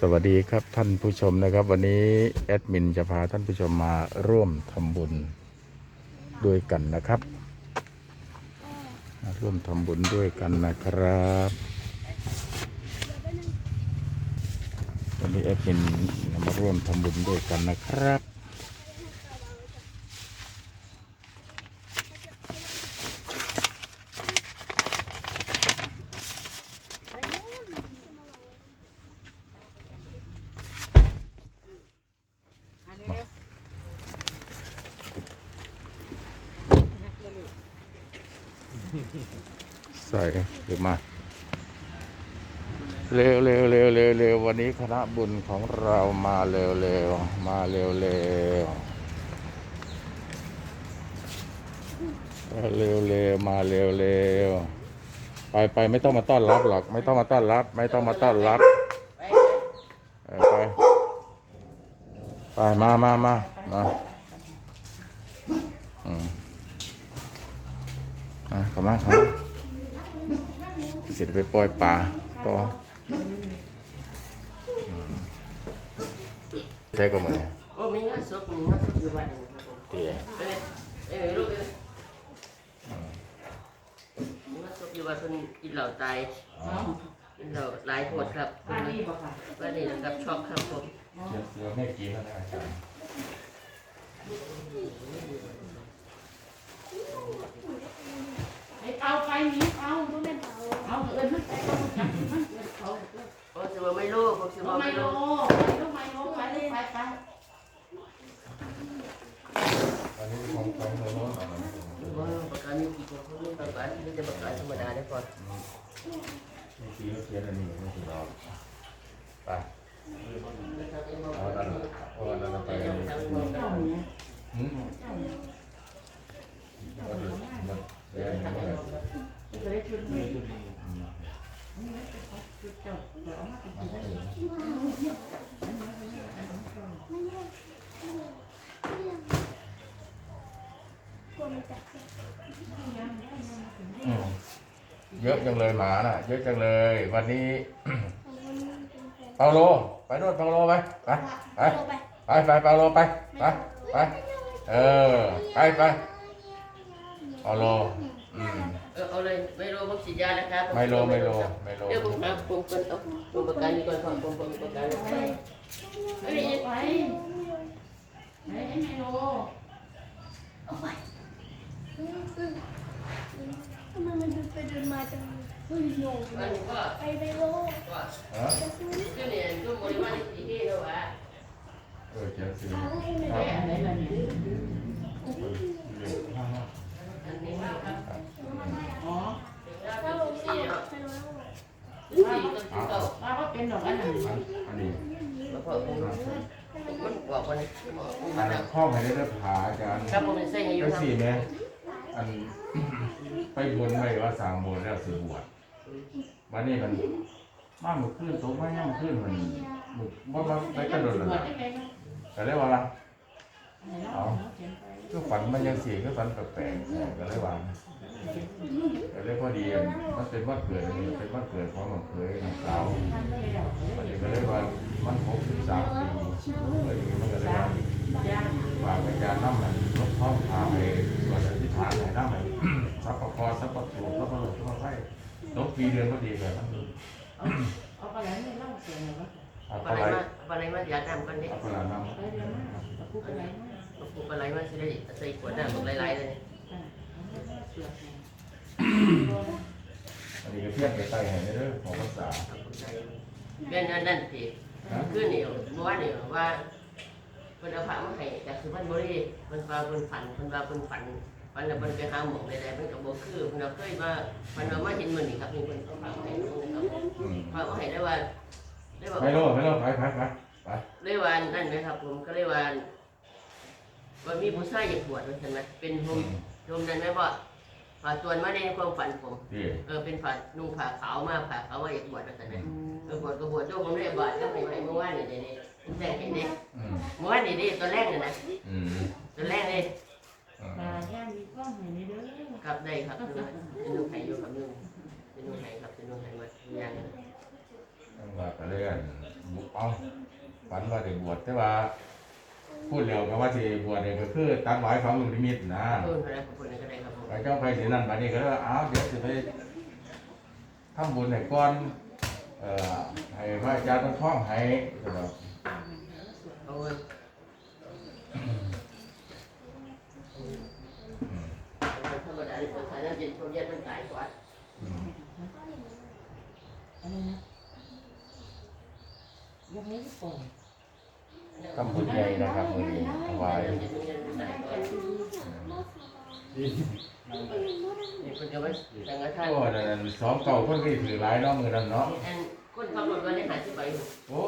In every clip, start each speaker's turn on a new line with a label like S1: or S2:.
S1: สวัสดีครับท่านผู้ชมนะครับ วันนี้แอดมินจะพาท่านผู้ชมมาร่วมทำบุญด้วยกันนะครับ ร่วมทำบุญด้วยกันนะครับ วันนี้แอดมินมาร่วมทำบุญด้วยกันนะครับ ใส่หรือมา เร็วเร็วเร็วเร็วเร็ววันนี้คณะบุญของเรามาเร็วเร็วมาเร็วเร็วเร็วเร็วมาเร็วเร็วไปไปไม่ต้องมาต้อนรับหรอก ไม่ต้องมาต้อนรับ ไม่ต้องมาต้อนรับไปไปมามามามาอืมอะเข้า มาเข้าเสร็จไปปล่อยปลาต่อใช่ก็เหมือนเนี่ย
S2: โอ้มีงานศพมีงานศพอยู่บ้านครับผม
S1: เตี๋ย
S2: เอ้ยเอ้ยลูกเอ้ยมีงานศพอยู่บ้านเพิ่นกินเหล้าตายกินเหล้าหลายโพดครับ
S3: บ้านนี้บ่ค่ะ
S2: บ้านนี้นะครับช็อกครับผม
S1: เดี๋ยวเดี๋ยวแม่กินแล้วนะอาจารย์
S3: ไอ้ เอาไปนี้เอาบ่แม่นเอาเอาเอิ้นมันไปเอาจับมันเอิ้นเขา
S2: ผมสิว่ไม่รู้ผมสิ
S3: เอา
S2: ว่า
S3: ไม
S2: ไม่รู้
S3: ลูกไมโลไปเลยไปไป
S1: อันนี้ของของน้นน้อามาไม่ต้อง
S2: ว่าประกันมีกี่คนมีประกันมีแต่ประกันธรรมดาได้ก่อน
S1: ไม่กินแล้วเขียนอันนี้ไม่ถูกหรอกไป
S2: นะครับเอ็มบ
S1: เอา
S2: อก
S1: อันนั้นเอาอันนั้นไป
S3: เจ้าเนี่ยเจ้าเนี่ย
S1: เอาดิมันเดี๋ยวอันนี้มัน
S3: มันก็ได้ชุดนี้ชุดเจ้าเดี๋ยวเอามาเป็นชุด
S1: อืม เยอะจังเลยหมาน่ะ เยอะจังเลย วันนี้เปาโลไปโน่นเปาโลไปไปไปไปไปเปาโลไปไปไปเออไปไปเปาโลอืม
S2: เออเอาเลยไม่รู้ผมฉีดยานะครับ
S1: ไมโลไมโลไมโล
S2: เดี๋ยวผมหาผมก่อนเอาผมประกันนี่ก่อนก่อนผมผมประกัน
S3: ไป
S2: เฮ้ย
S3: ไปไปไอ้ไมโล
S4: ทำไมมันเดินไปเดินมาจังเฮ้ยโยงไปไปโลก
S1: ฮะ
S4: จะซื้อ
S2: เดี๋ยวนี้ดูบริวารที่ที่แล้วว่า
S1: เออเจ็ดสิบ
S4: อะไรไม่
S3: ไป
S4: ได้
S3: อะไรล่ะเนี่ย
S2: อ๋
S3: อ
S4: ถ้าลง
S2: สี่
S4: สี่
S2: เนาะ
S4: ไปโลก
S2: สี่ก็คือเก่า
S3: ว่าว่าเป็นดอกอันนั้น
S1: อันนี้
S2: แล้วก็ผมมันบอกวันนี้ผม
S1: อัน
S2: น
S1: ข้อให้ได้รับผาอาจารย์
S2: ครับผมเป็นเส้นอายุ
S1: ก็
S2: ครับ
S1: สี่ไหมอัน ไปบนไว้ว่าสร้างโบสถ์แล้วสิบวชวันนี้มันมาเมื่อคืนตกมาย่ำคืนมันหมันว่ามันไปกระโดดเลยก็เลยว่าละเอาก็ฝันมันยังเสี่ก็ฝันแปลกๆก็เลยว่าก็เลยพอดีมันเป็นวันเกิดเป็นวันเกิดของมันเคยน้องสาวมันก็เลยว่ามันหกสิบสามปีเลยมันก็เลยว่าฝากอาจารย์น้ำมันลบท้องทา ปีเดือนก็ดีเลยมัน
S3: เอาไปไหนไม่เล่าเสียงเหรอ
S1: เอา
S2: ป
S1: อะ
S2: ลาไหล
S1: ไร
S2: มาปลาไหลมาอยากน้ำกันดิ
S1: เอาอะไรน้
S3: ไปเรียนมาเอาพูดไปไหนมา
S2: ผมปลาไหลมาสิได้ใส่ขวดน้ำหลายๆเลยำ
S1: อันนี้ก็เทียบไปใต้ให้เรื่องของภาษา
S2: เป็นนั่นนั่นสิคือนี่เมื่อวานนี่ว่าเพิ่นเอาผ้ามาให้จากสุพรรณบุรีเพิ่นว่าเพิ่นฝันเพิ่นว่าเพิ่นฝัน ฝันแล้วเพิ่นไปหาหมอใดๆมันก็บ่คือเพิ่นเคยว่าเพิ่นว่ามาเห็นมื้อนี้ครับนี่เพิ่นเอาผ้ามาให้น้องนะครับ
S1: อืม
S2: ผ้ามาให้ได้ว่าได้ว่า
S1: ไม่รู้ไม่รู้ไปไปไปไป
S2: ได้ว่านั่นนะครับ ผมก็เลยว่าว่ามีผู้ชายอยากบวชว่าซั่นนะเป็นโฮมโยมนั้นไหมว่าผ่าตัวนมาในความฝันผม
S1: ดี
S2: เออเป็นผ่านุ่งผ้าขาวมาผ้าขาวว่าอยากบวชว่าซั่นนะเออบวชก็บวชโยมผมได้บวชก็ไปไว้เมื่อวานนี่เด้ๆผมแจ้งเห็นเด้
S1: อืม
S2: เมื่อวานนี่เด้ตอนแรกน่ะนะ
S1: อืม
S2: ตอนแรกเลย
S1: อืม
S3: มาย่ามีกล้องเห็นเด้อ
S2: ครับได้ครับเป็นนุ่งไทยอยู่ครับนุ่งเป็นนุ่งไทยครับเป็นนุ่งไทยมาอย่างนั้น
S1: ต้องว่าไปเรื่อยเอาฝันว่าได้บวชแต่ว่า พูดแล้วก็ว่าสิบวชเนี่ยก็คือตัดไว้ฟังลูกนิมิตนะ
S2: เพิ่นก็ได้เพิ่นก็ได้ครับผม
S1: ไปเจ้าไปสินั่นบัดนี้ก็เลยว่าอ้าวเดี๋ยวสิไปทำบุญให้ก่อนเอ่อให้พระอาจารย์ต้องท่องให้ก็ดอก
S2: เอาเงินธรรมดาที่คนไทยนั่นเย็นคนเย็นมันตายกว่า
S1: อืม
S3: อะไรนะยังไม่ได้ปล่อย
S1: ทำบุญใหญ่นะครับมื้อนี้ถวาย
S2: เย็นคนเย็นมันตายกว่านี่เพิ่นก็ว่าแต่งท่าน
S1: โอ้นั่นๆสองเก่าเพิ่นก็สิถือหลายเนาะมื้อนั้นเนาะ
S2: อันคนขับรถวันนี้หาที่ไปอยู่
S1: โอ้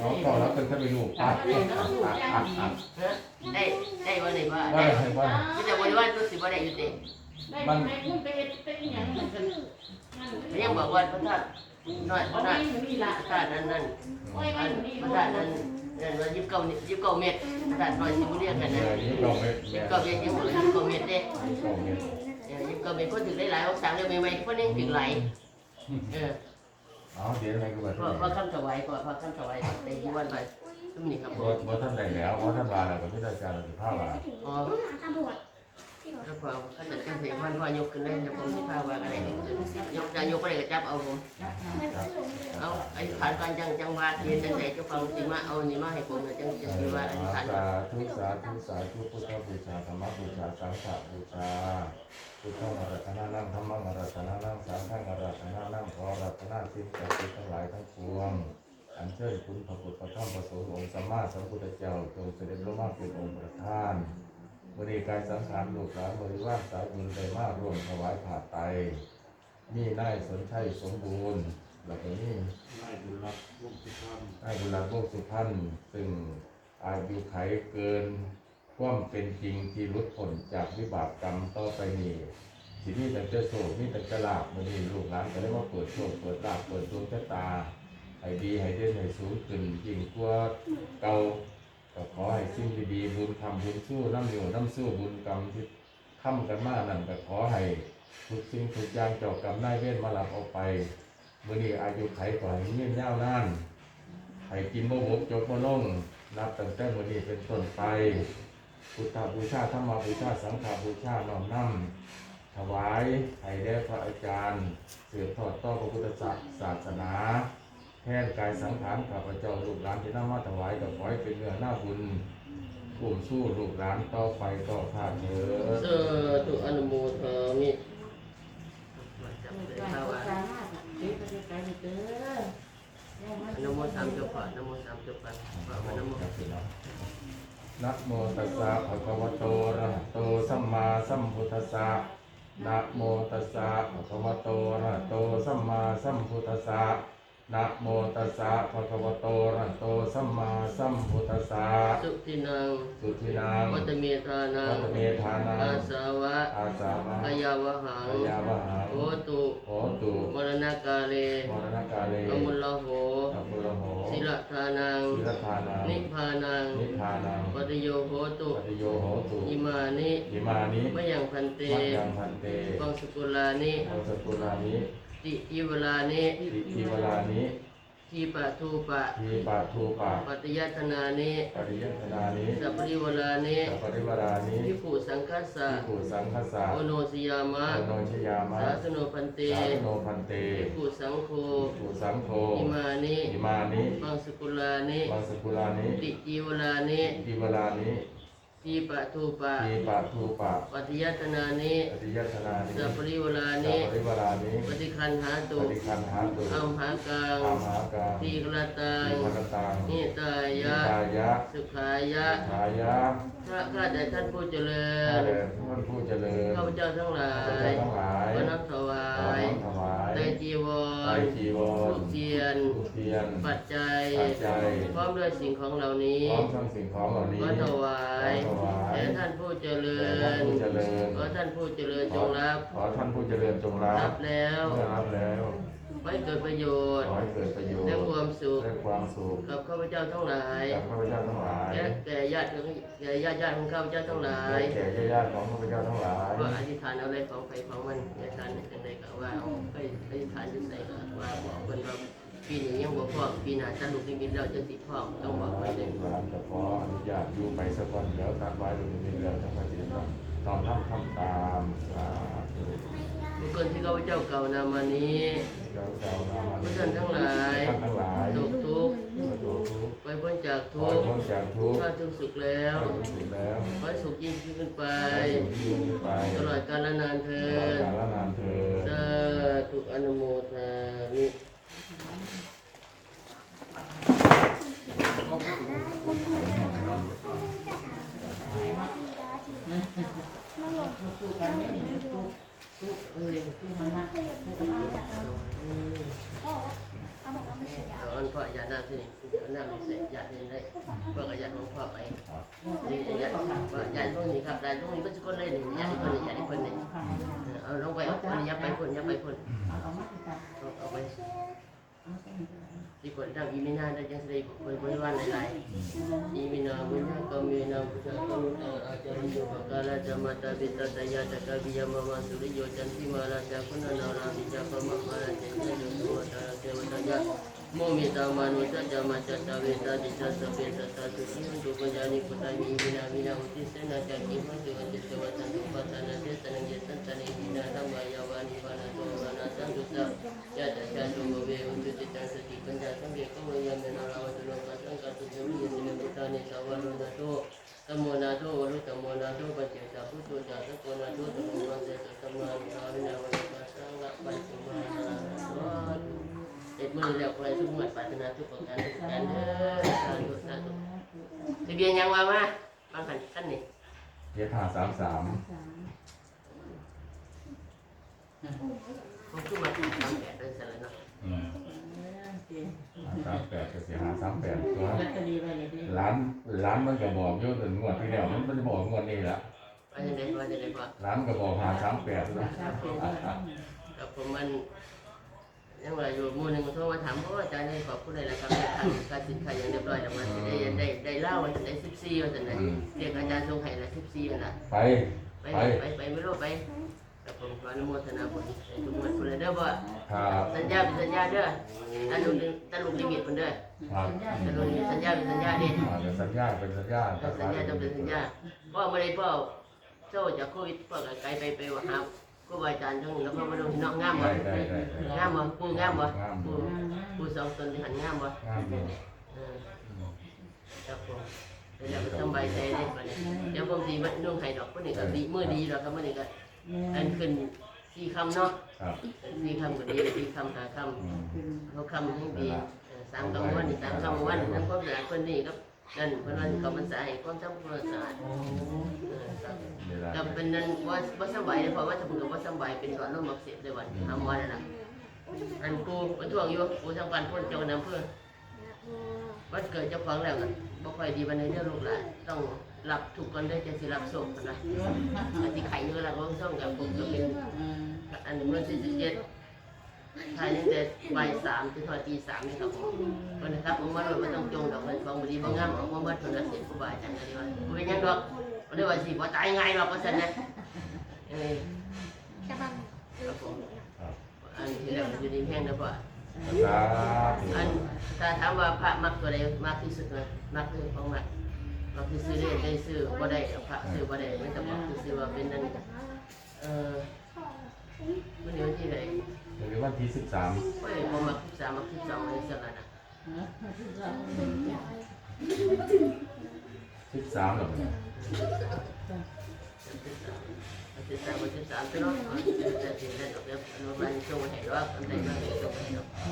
S1: สองเก่าแล้วเพิ่นก็ไปอยู่ปัดปัดปัดปัดปัด
S2: ฮะได้ได้วันไหนบ้าง
S1: ว่า
S2: ได้
S1: ให้ว่า
S2: ที่แต่วันวันตัวสิบ่ได้อยู่เต็ม
S3: ได้ไหมคุณไปเฮ็ดไปอีหยังเหมือนกัน
S2: ยังบอกว่าพระธาตุน้อยพ
S3: เอา
S2: ระ
S3: ไว้
S2: ธาตุ
S3: มันมีละ
S2: พระธาตุนั้นนั่น
S3: ไว้ไว้
S2: อัน
S3: มันมี
S2: พระธาตุนั้นนั่นว่ายิบเก้ายิบเก้าเมตรพระธาตุน้อยสิบ่เรียกกัน
S1: เอ
S2: นะ
S1: อนี่เราไม่
S2: ยิ
S1: แม่
S2: บเก้าเมตรยังบ่ยิบเก้าเมตรเด้
S1: เก้าเมตร
S2: ยิบเก้าเมตรคนถึงได้หลายองศาเลยใหม่ๆคนนี้ถึงหลายเออ
S1: เอาเดี๋ยวอะไรก็ว่า
S2: พอพอคำถวายพอพอคำถวายได้ยี่วันไปตุ้มนี่ครับผ
S1: บ่
S2: ม
S1: บ่ท่านได้แล้วบ่ท่านว่าแล้วก็มีแต่อาจารย์สิพาว่า
S2: อ๋อ
S4: ตำรวจ
S2: แล้วพอเขาจะจังเสียวันพอยกขึ้นได้แล้วผมสิพาว่าอะไรยกจะยกไปก็จับเอาผมเอาไอ้ฐานการจังจังวัดเรียนจังแต่เจ้าฟังสิมาเอานี่มาให้ผมนะจังจะสิว่าอธิษฐาน
S1: สาธุสาธุสาธุพุทธบูชาธรรมบูชาสังฆบูชาพุทธังอรัตนานังธรรมังอรัตนานังสังฆังอรัตนานังขออรัตนาสิ่งศักดิ์สิทธิ์ทั้งหลายทั้งปวงอันเชิญคุณพระพุทธพระธรรมพระสงฆ์องค์สัมมาสัมพุทธเจ้าจงเสด็จลงมาเป็นองค์ประธาน บริการสังขารลูกหลานบริวารสายบุญได้มาร่วมถวายผ่าไตรมีนายสนชัยสมบูรณ์แล้วก็มี
S5: นายบุญรักวงศ์สุพรรณ
S1: นายบุญรักษ์วงศ์สุพรรณซึ่งอายุไขเกินความเป็นจริงที่หลุดพ้นจากวิบากกรรมต่อไปนี้สิมีแต่เจ้าโศกมีแต่จะลาบมันนี่ลูกหลานก็เลยว่าเปิดโชคเปิดลาบเปิดดวงชะตาให้ดีให้เด่นให้สูงขึ้นยิ่งกว่าเก่า ก็ขอให้สิ่งดีๆบุญทำบุญสู้น้ำเหนียวน้ำสู้บุญกรรมที่ทำกันมานั่นก็ขอให้ทุกสิ่งทุกอย่างเจ้ากรรมนายเวรมารับเอาไปมื่อนี้อายุไขกว่าเงี้ยยาวนานให้กินบ่หมกจบบ่ลงนับตั้งแต่มื่อนี้เป็นต้นไปพุทธบูชาธรรมบูชาสังฆบูชาน้อมนำถวายให้แด่พระอาจารย์สืบทอดต่อพระพุทธศาสนา กายสังขารข้าพเจ้าลูกหลานที่นำมาถวายกับขอให้เป็นเนื้อหน้าบุญกลุ่มสู้ลูกหลานต่อไปต่อภาคเถิด
S2: สาธุอนุโมทามิจับ
S3: มัน
S2: ได้
S3: การ
S2: ข่าว
S3: โฆ
S2: ว่า
S3: ษณาเด็กก็จะไปเด้อ
S2: อนุโมทามเจ้าพ่ออนุโมทามเจ้าพ่อพระอนุโม
S1: นะโมตัสสะภะคะวะโตอะระหะโตสัมมาสัมพุทธัสสะนะโมตัสสะภะคะวะโตอะระหะโตสัมมาสัมพุทธัสสะ นะโมตัสสะภะคะวะโตอะระหะโตสัมมาสัมพุทธัสสะ
S2: สุทินัง
S1: สุทินัง
S2: วัตเมธานั
S1: วั
S2: ง
S1: ตเมธานั
S2: อางสาวะ
S1: อาสาวะ
S2: พยาวหัง
S1: พยาวหัง
S2: โหตุ
S1: โหตุ
S2: มรณกาเล
S1: มรณกาเล
S2: อมุลลโห
S1: อัปปุโรโห
S2: ศิลธานัง
S1: ศิรธานัง
S2: นิพพานัง
S1: นิพพานัง
S2: ปฏิโยโหตุ
S1: ปฏิโยโหตุ
S2: อิมานิ
S1: อิมานิ
S2: มะยังพันเต
S1: มัจยังพันเต
S2: วังสุกุลานิ
S1: โอสกุลานิ
S2: ติอิวลานิ
S1: ติทิวลานิ
S2: ทีปะทูปะ
S1: ทีปาทูปา
S2: ปัตยัตนานิ
S1: ปริยัตนานิ
S2: สัพพริวลานิ
S1: สัพปริวรานิ
S2: พิภูสังคัสสะ
S1: ทิภูสังคสะ
S2: โอโนสยามะ
S1: โนชยามะ
S2: สาสโนพันเต
S1: สาโนพันเต
S2: พิภูสังโฆ
S1: ทิภูสังโฆ
S2: อิมานิ
S1: อิมานิ
S2: วังสุกุลานิ
S1: วังสกุลานิ
S2: ติจิวลานิ
S1: ทิวลานิ
S2: ทีปะทูปะ
S1: ทีปาทูปา
S2: ปัตยัตนานิ
S1: ปริยัตนานิ
S2: สัพพริวลา
S1: สั
S2: นิ
S1: พปริวรานิ
S2: ปฏิคันหา
S1: ป
S2: ตุ
S1: ฏิคันหาตุ
S2: อัมหากัง
S1: อามหากา
S2: ทีกรตัง
S1: ทิพนตัง
S2: นิตาย
S1: นิะตายะ
S2: สุขายะ
S1: ขายะ
S2: พระข้าแต่ท่านผู้เจริ
S1: ข้า
S2: ญ
S1: เดินท่านผู้เจริญ
S2: ข้าพเจ้าทั้งหลา
S1: ข้าพ
S2: ย
S1: เจ้าทั้งหลาย
S2: ขอน้อมถวา
S1: ขอย ร
S2: ร
S1: จีว
S2: ทู
S1: ร
S2: ปเทียน
S1: ทูปเทียน
S2: ปัจจัย
S1: ปัจจัย
S2: พร้อมด้วยสิ่งของเหล่านี้
S1: พร้อมทั้งสิ่งของเหล่านี้
S2: ขอถวาย
S1: ขอถวาย
S2: แด่ท่านผู้เจริ
S1: แด่ท่าน
S2: ญ
S1: ผู้เจริญ
S2: ขอท่านผู้เจริญจงรับ
S1: ขอท่านผู้เจริญจงรั
S2: รั
S1: บบ
S2: แล้ว
S1: เมื่อรับแล้ว
S2: ไว้เกิดประโยชน์
S1: ขอให้เกิดประโยชน์
S2: และความสุข
S1: และความสุข
S2: กับข้าพเจ้าทั้งหลาย
S1: กับข้าพเจ้าทั้งหลาย
S2: และแก่ญาติของแก่ญาติญาติของข้าพเจ้าทั้งหลาย
S1: และแก่ญาติๆของข้าพเจ้าทั้งหลาย
S2: ก็อธิษฐานเอาอะไรของใครของมันอธิษฐานในจังใดก็ว่าเอาไปอธิษฐานจังใดก็ว่าบอกเพิ่นว่าปีนี้ยังบ่พร้อมปีหน้าถ้าลูกนิมิตแล้วจะสิพร้อมต้องบอกไว้เลย
S1: ร้านก็ขออนุญาตอยู่ไปสักวันเดี๋ยวทางไว้ดูมีเรื่องทางไปฏิบัติตอนทำทำตามสาธุ
S2: ทุกคนที่ข้าพเจ้าเก่านำมานี้
S1: เจ้าเจ้านามา
S2: ผู้ท่านทั้งหลาย
S1: ท่านทั้งหลาย
S2: ตกทุกข์
S1: มาดูทุกข์
S2: ไปพ้นจาก
S1: ขอ
S2: ทุกข์
S1: พ้นจากทุกข์
S2: ถ้าทุกข์สุขแล้ว
S1: ขอสุขแล้ว
S2: ขอให้สุขยิ่งขึ้นไป
S1: ไปยิ่งไป
S2: ตลอดกาลนานเธ
S1: ตลอด
S2: อญ
S1: กาลนานเถิด
S2: สาธุอนุโมทนามิ
S3: สู้กันไม่ได้สู้สู้เออสู้มันนะ
S4: เอาบอกว่าไม่ใช่ยา
S2: เอาอันพ่อยาหน้าที่นี่เอาหน้ามีเศษญาตินี่ได้พ่อกับยาของพ่อไปนี่ญาว่าญาติพวกนี้ครับญาติพวกนี้ก็จะคนเลยนี่ญาติคนนี้ญาติคนนี้เอาลงไปเอาคนนี้ยับไปคนยาไปคน
S3: อามาติดตาม
S2: เอาเอาไป
S3: เอาไป
S2: ที่คนตั้งอีมินาได้ยังแสดงคนบริวารหลายๆอีมินาบุญญากรรมีนาพุทธกรรมอาจารย์โยภกาลจามาตาปิตาตยาตกวิยามามาสุริโยจันทิมาราชาคุณนาราวิจาปมะมาราเจนโยสุวัตาเทวตายาโมมิตามานุตจามาจัตตาเวตาดิจัสเปตตาสุขิมันตุปัญญานิพุทธามีมินามินาอุติเสนาจักขิมันตุวัจเจวตันตุปัตตานาเทสนังเยสันตานิมินาธัมมายาวานิปานา โตมานาสัตุตะยะจะจะดูเวอุตุจิตังสติปัญญาสังเกตก็วิยามินาราวัตโลกัสสังกัสสุจมิยสิเมตุตานิสาวานุนาโตตัมโมนาโตวรุตัมโมนาโตปัจเจกพุทโธจาสักโกนาโตตัมโมนาเตตัมมานาวินาวันัสสังละปัจจุมาเด็ดมือแล้วใครทุกหมวดปรารถนาทุกประการทุกการเด้อสาธุสาธุทะเบียนยังว่ามาบางขันขั้นนี่
S1: เจ็ดห้าสามสาม
S2: ผมขึ้นมาที่สามแปดเป็นสารเนาะ
S1: อืมสามแปดก็เสียหาสามแปดตัว
S3: ลอตเตอรี่ไว้เลยดิ
S1: ร้านร้านมันก็บอกอยู่แต่งวดที่แล้วมันมันจะบอกงวดนี้ละ
S2: ว่าจะได้ว่าจะได้ว่า
S1: ร้านก็บอกหาสามแปดนะ
S2: กับผมมันยังว่าอยู่หมู่หนึ่งโทรมาถามเพราะว่าอาจารย์ให้ขอบคุณเลยนะครับการสินค้าอย่างเรียบร้อยแล้วมันจะได้ได้ได้เล่าวันได้สิบสี่วันไหนเรียกอาจารย์ทรงไห้ละสิบสี่วันละ
S1: ไป
S2: ไปไปไปไม่รู้ไป กับผมขออนุโมทนาบุญให้ทุกคนคนเลยเด้อบ่
S1: ครับ
S2: สัญญาเป็นสัญญาเด้อตาลุงตาลุงลิมิตเพิ่นเด้อ
S1: ครับ
S2: ตาลุงสัญญาเป็นสัญญาเด้
S1: อ่าเดี๋ยวสัญญาเป็นสัญญา
S2: สัญญาต้องเป็นสัญญาพ่อไม่ได้พ่อโซ่จากโควิดพ่อก็ไกลไปไปว่าหาครูบาอาจารย์ทั้งแล้วพ่อมาดูพี่น้องงามบ่
S1: ได้ได้ได้ได้
S2: งามบ่ปูงามบ่
S1: งาม
S2: ปูปูสองตนที่หันงามบ่
S1: งามอยู่
S2: เออครับผมเดี๋ยวสบายใจได้ปะเนี่ยเดี๋ยวผมสีมันนุ่งไห้ดอกคนนี้ก็ดีมือดีแล้วครับมันนี่ก็ อันขึ้นสี่คำเนาะ
S1: ครับ
S2: สี่คำก็ดีสี่คำหาค
S1: อืมำ
S2: เขาคำให้ดีเออสามคำวันนี่สามคำวันนั่นความสะอาดคนนี้ครับนั่นคนวันเขามันสะอาดความจำความสะอาดเออครับ
S1: เวลา
S2: ก็เป็นนั่นว่าว่าสบายเพราะว่าถ้าผมกับว่าสบายเป็นก่อนร่มอักเสบเลยวันทำวันนั่นแหละอันกูไปทวงอยู่กูทำการพ่นเจ้าน้ำเพื่อวันเกิดเจ้าของแล้วก็บ่ค่อยดีวันนี้เด้อลูกหลานต้อง รับทุกคนได้จะสิรับส่งกันนะอันที่ไข่เนื้อละก็ต้องกับผมก็เป็นอันนี้เมื่อสี่สิบเจ็ดทายตั้งแต่บ่ายสามจนถึงตีสามนี่ครับผมคนนะครับผมว่าเราไม่ต้องจงดอกมันฟังบดีบางงามออกมาเมื่อทุนละเสร็จผู้บ่ายจังกันดีว่าบ่เป็นหยังดอกบ่ได้ว่าสิบ่ตายง่ายหรอกว่าซั่นนะเออ
S4: จะบัง
S2: ครับผมอันที่แล้วอยู่ดีแห้งนะพ่อ
S1: สาธุ
S2: อันถ้าถามว่าพระมักตัวใดมากที่สุดนะมักคือของมัก มักที่ซื้อได้ได้ซื้อบ่ได้พระซื้อบ่ได้มันจะบอกที่ซื้อว่าเป็นนั่นเออมันอยู่ที่ไหน
S1: เดี๋ยววันที่สิบสาม
S2: โอ้ยบ่มักที่สามมักที่สองอะไรสักอันน่ะ
S1: สิบสามหรอเนี่ย
S2: ที่สามมักที่สามตัวเนาะแต่ที่ได้ดอกเบี้ยอนุบาลส่งมาให้ดอกอันใดมาให้ส่งให้ดอกว่าใ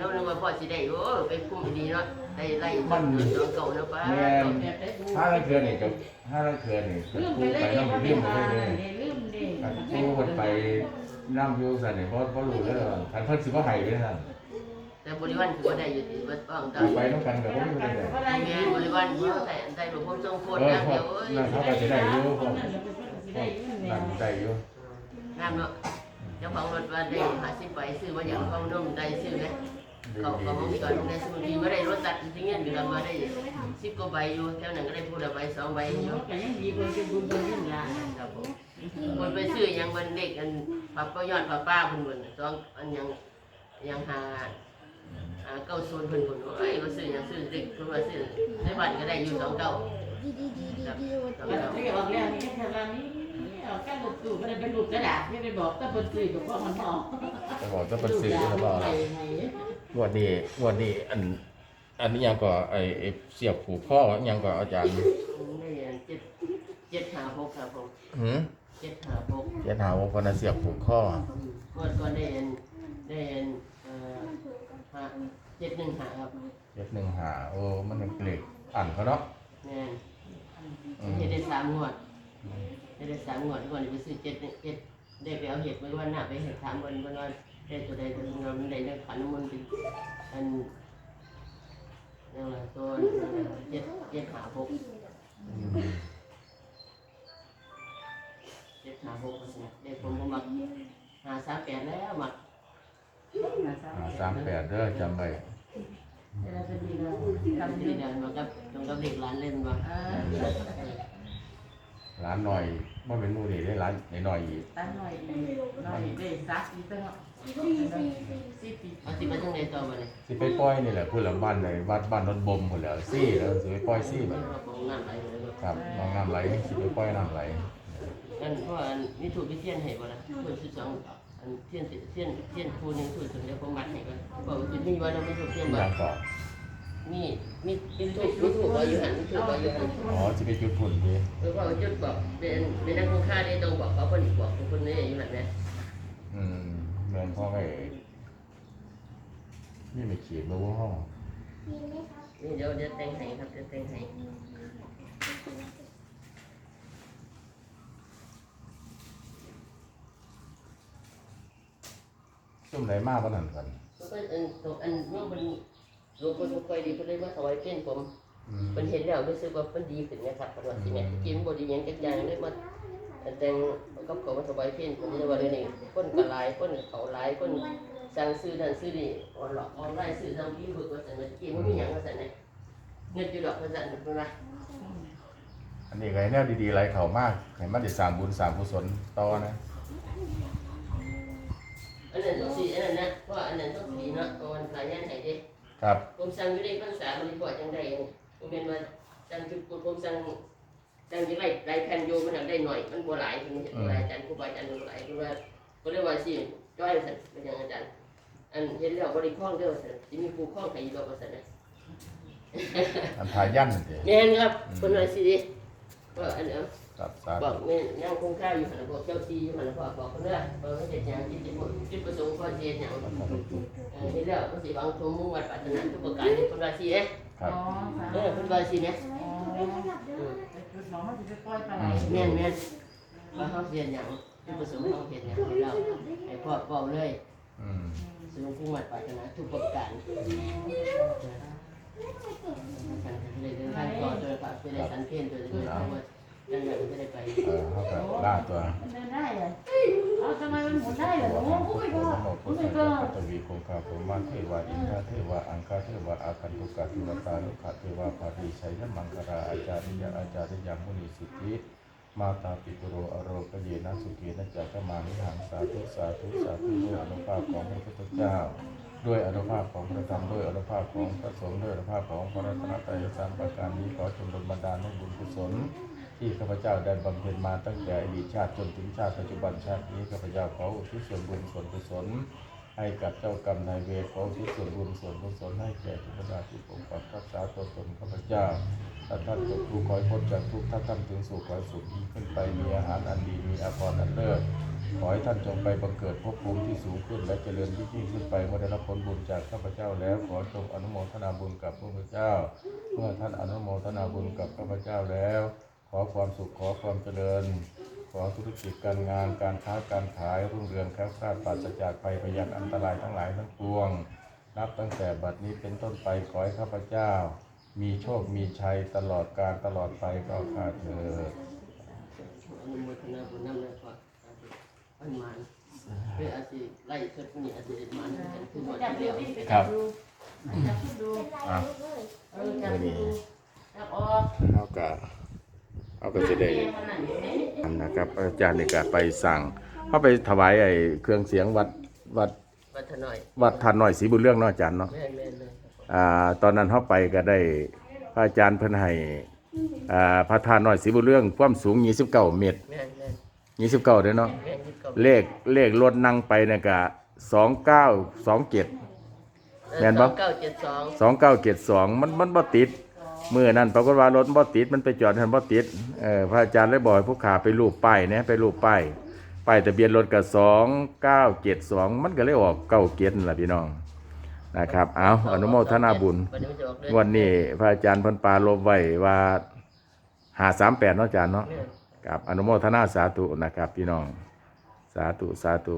S2: ห้น้องนึกว่าพ่อสิได้โอ้ไปคุ้มดีเนาะได้ไล่มันเก่าเนาะป้า
S1: แม่ห้าลังเคือนี่กับห้าลังเคือนนี่
S3: ลืมไปเลย
S1: ไปน้ำ
S3: เลื
S1: มไปเลย
S3: ลืมดิ
S1: กันกูมันไปน้ำยูสันนี่เพราะเพราะรู้แล้วคันเพิ่นสิบ่ให้เลยนั่น
S2: แต่บริวารคือว่าได้อยู่ที่วัดป้องกัน
S1: ไปน้ำกันกับบ่รู้เลย
S3: ก็ได้
S2: แม่บริวารเพราะแต่ใจหลวงพ่อทรงโคตรนะ
S1: พอ
S2: เดี๋ยวเอ้ย
S1: นั่นเขาก็สิได้อยู่พอ
S3: ได้อยู่
S1: นั่นได้อยู่
S2: งามเนาะเจ้าของรถว่าได้หาสิบใบซื้อมาอย่างของนุ่มได้ซื้อไหม เขาเขาบอกก่อนได้นทีไม่ได้รถตัดจริงเนี่ยอยู่กันมาได้สิบกว่าใบอยู่แถวนั้นก็ได้พูดละใบสองใบอยู่
S3: ก็ยังดีกว่าเป็นบุญเป็นเงินล้าน
S2: ครับผมคนไปซื้อยังวันเด็กอันผับก็ยอดผับป้าเพิ่นบนสองอันยังยังหาเก้าโซนเพิ่นคนเอ้ยมาซื้อยังซื้อเด็กเพิ่นมาซื้อในบ้านก็ได้อยู่สองเก้า
S4: ดีดีดีดีดี
S3: มันไม่ออกแล้วนี่แค่ว่านี้เอาแค่ลูกตู่มันเป็นลูกกระดาษไม่ไปบอกก็เป็นสื่อกับพ่อมันหอม
S1: จะบอกจะเป็นสื่อแล้วบอก
S3: ง
S1: งวดนี้งวดนี้อัน อันนี้ยังก็ไอไอ้เสียบผูกข้อยังก็อาจารย์
S2: ได้เจ็ดเจ็ดหาหกครับผม
S1: หืม
S2: เจ็ดหาหก
S1: เขียนหาว่าคนน่ะเสียบผูกข้อ
S2: เมื่อก่อนได้เอ็นได้เอ็นเอ่อห้าเจ็ดหนึ่งหาครับ
S1: เจ็ดหนึ่งหาโอ้มันเป็นเกล็ดอ่านเขาเนาะ
S2: แม่น
S1: อืม
S2: เฮ็ดได้สามงวดเฮ็ดได้สามงวดก่อนไปซื้อเจ็ดหนึ่งเจ็ดได้ไปเอาเห็ดไว้วันหน้าไปเห็ดถามวันวันว่าได้ตัวใดตัวหนึ่งเรามันได้เรื่องขันมันต์เป็นอันนั่นแหละตัวเจ็ดเจ็ดหาหกเจ็ดหาหกเนี่ยได้ผมก็มักหาสามแปดแล้วมัก
S1: หาสามแปดเด้อจำไว้
S3: เราจะดีเรา
S2: ทำที่เดินมากับตรงกับเด็กร้านเล่นมา
S3: อ่า
S1: ร้านหน่อยว่าเป็นหมูนี่ได้ร้านหน่อยๆอีก
S3: ตั้งหน่อยหน่อยได้ซักอีกตั้ง
S4: สี่สี่สี่
S3: สิบปี
S2: เอาสิมาจังในต่อมาเลย
S1: สิไปปล่อยนี่แหละพูดละบ้านเลยวัดบ้านรถบมคนแหล้วซี่แล้วสิไปปล่อยซี่
S2: ไม่
S1: แบบ
S2: ว่าของน้ำไหลเลย
S1: ครับน้องน้ำไหลสิไปปล่อยน้ำไหล
S2: นั่นเพราะอันนี่ถูกที่เทียนให้บ่ละถูกสิบสองอันเทียนเทียนเทียนคูนึงถูกถึงเดี๋ยวผมมัดให้กันบอกว่าจะมีวันเราไม่ถูกเทียนบ่
S1: ยังก่อน
S2: มีมีมีถูกมีถูกบ่อยู่หันมีถูกบ่อยู่หัน
S1: อ๋อสิไปจุดพุ่นดี
S2: หรือว่าจุดบอกเป็นเป็นนักคุ้มค่าได้ต้องบอกเขาคนอีกบอกคนนี้อยู่หันเนี่ย
S1: อืมเงินพ่อไอ้นี่ไม่ขีดมาว่าห้อง
S4: มีไหมครับ
S2: นี่เดี๋ยวเดี๋ยวแต่งให้ครับเดี๋ยวแต่งให้
S1: ซุ่มไหนมากก็นั่นกัน
S2: มันก็อันตัวอันนี้มัน หลวงพ่อทุกคอยดีเพิ่นเลยมาถวายเป็นผม
S1: อืม
S2: มันเห็นแล้วรู้สึกว่ามันดีขึ้นนะครับปัจจุบันที่เนี่ยกินบดีอย่างกันอย่างเลยมาแต่งกับเขามาถวายเพี้ยนผมจะว่าเดี๋ยวนี้คนกระลายคนเขาหลายคนสั่งซื้อนั่นซื้อนี่ออนหลอกออนไลน์ซื้อทำพี่บึกว่าสั่นกินมันมีอย่างว่าสั่นเนี่ยเงินจุดดอกว่าสั่นเป็นไร
S1: อันนี้ไงแนวดีๆไรเขามากให้มันได้สร้างบุญสร้างกุศลต่อนะ
S2: อันนั้นต้องสีอันนั้นนะเพราะอันนั้นต้องสีเนาะตอนสายยันไหนเด้
S1: ครับ
S2: ผมสั่งอยู่ในภาษาบริบทจังใดผมเป็นว่าสั่งจุดผมสั่งสั่งยังไงหลายแผ่นโยมันได้หน่อย มันบัวหลายถึงจะบัวหลายอาจารย์ครูบาอาจารย์บัวหลายคือว่าก็เรียกว่าสิจ้อยสันเป็นยังอาจารย์อันเห็นแล้วบริคล้องเด้อสันจะมีครูคล้องใครอยู่บ่สันนะ
S1: อันทายันนั่นเอง
S2: แม่นครับคนว่าสิดิว่าอันเนาะ
S1: ครับสา
S2: บอ
S1: ธุ
S2: กแม่นั่งคงข้าวอยู่หันบอกเจ้าซีอยู่หันบอกบอกคนเด้อบอกเขาจะยังจิตจิตประสงค์ก็เจียนอย่างเห็นแล้วมันสิบางทงมุ่งวัดปัตนาทุกประการคนว่าสิเอ๊ะ
S1: ครับ
S3: อ๋อ
S2: เออคนว่าสิเนี่ย
S4: ไม่ขยับเด้อ
S3: จุดน้องมันจะปล่อยปลาไหล
S2: แม่นแม่นว่าเขาเรียนอย่างจุดประสงค์เขาเรียนอย่างเราให้พ่อเบาเลย
S1: อืม
S2: สูงพุ่งวัดปัตนาทุกประการสันเลยเดินทางต่อโดยพระไปได้สันเพียนโดยที่เขาว่ ไงจะได้ไป
S1: เออเขาก็ล่าตัว
S3: มันเดินได้เหรอเอาทำไมมันหมุนได้เหรอ
S1: โอ้
S3: โอ้
S1: โห
S3: โห
S1: โอ้โหโอ้โหตวีคงคาโพมาเทวาอินทาเทวาอังคาเทวาอาคันตุกะทิวตาลุขะเทวาภาริชัยยมังคราอาจาริยะอาจาริยามุนีสิทธิมาตาปิตุโรอโรกเยนะสุเกนะจักมานิหังสาธุสาธุสาธุด้วยอนุภาพของพระพุทธเจ้า ด้วยอนุภาพของพระธรรมด้วยอนุภาพของพระสงฆ์ด้วยอนุภาพของพระรัตนตรัยสามประการนี้ขอจงดลบันดาลให้บุญกุศล ที่ข้าพเจ้าได้บำเพ็ญมาตั้งแต่อดีตชาติจนถึงชาติปัจจุบันชาตินี้ข้าพเจ้าขออุทิศส่วนบุญส่วนกุศลให้กับเจ้ากรรมนายเวรขออุทิศส่วนบุญส่วนกุศลให้แก่ทุกท่าที่ปกปักรักษาตัวตนข้าพเจ้าถ้าท่านตกทุกข์ขอให้พ้นจากทุกข์ถ้าท่านถึงสุขขอให้สุขยิ่งขึ้นไปมีอาหารอันดีมีอาภรณ์อันเลิศขอให้ท่านจงไปบังเกิดภพภูมิที่สูงขึ้นและเจริญยิ่งยิ่งขึ้นไปเมื่อได้รับผลบุญจากข้าพเจ้าแล้วขอจงอนุโมทนาบุญกับพระพุทธเจ้า เมื่อท่านอนุโมทนาบุญกับข้าพเจ้าแล้ว ขอความสุขขอความเจริญ ขอธุรกิจการงานการค้าการขายรุ่งเรืองแคล้วคลาดปราศจากภัยพยานอันตรายทั้งหลายทั้งปวง นับตั้งแต่บัดนี้เป็นต้นไปขอให้ข้าพเจ้า มีโชคมีชัยตลอดการตลอดไปก็ข้าเถิด
S2: อนุโมทนาบุญนำเลยก่อนอันมันเพื่ออาชีไล่เชิดนี่อาชีพมันคือหมด
S3: จับ
S2: เดี
S3: ดู
S2: ยว
S3: ดิจับดูจับดู
S1: อะ
S3: เออจับดูจับออก
S1: เอากะ เอาก็จะได้
S3: มันนั่นอยู่นี่
S1: อันนะครับ อาจารย์ในการไปสั่งเข้าไปถวายไอ้เครื่องเสียงวัดวัด
S2: วัดถนอย
S1: วัดทานน้อยศรีบุญเรื่องเนาะอาจารย์เนาะ
S2: แม่นแม่นเลย
S1: อ่าตอนนั้นเฮาไปก็ได้พระอาจารย์เพิ่นให้อ่าพระธาตุน้อยศรีบุญเรื่องความสูง 29 เมตร
S2: แม่นแม่น
S1: 29เด้อเนาะ
S2: แม่นที่เก่า
S1: เลขเลขรถนั่งไปเนี่ยก็2927 แม่นบ่
S2: เก้าเจ็ดสอง
S1: สองเก้าเจ็ดสองมันมันบ่ติด มือนั่นปรากฏว่ารถบ่ติดมันไปจอดทันบ่ติดเออพระอาจารย์เลยบอกให้ผู้ขาไปรูปป้ายนี่ยไปรูปป้ายป้ายทะเบียนรถก็สองเก้าเจ็ดสองมันก็เลยออกเก้าเจ็ดนั่นล่ะพี่น้องนะครับเอาอนุโมทนาบุญ
S2: วันนี้
S1: พระอาจารย์พันปาลบไว้ว่าหาสามแปดเนาะอาจารย์เนาะ
S2: แม่น
S1: กับอนุโมทนาสาธุนะครับพี่น้อง สาธุสาธุ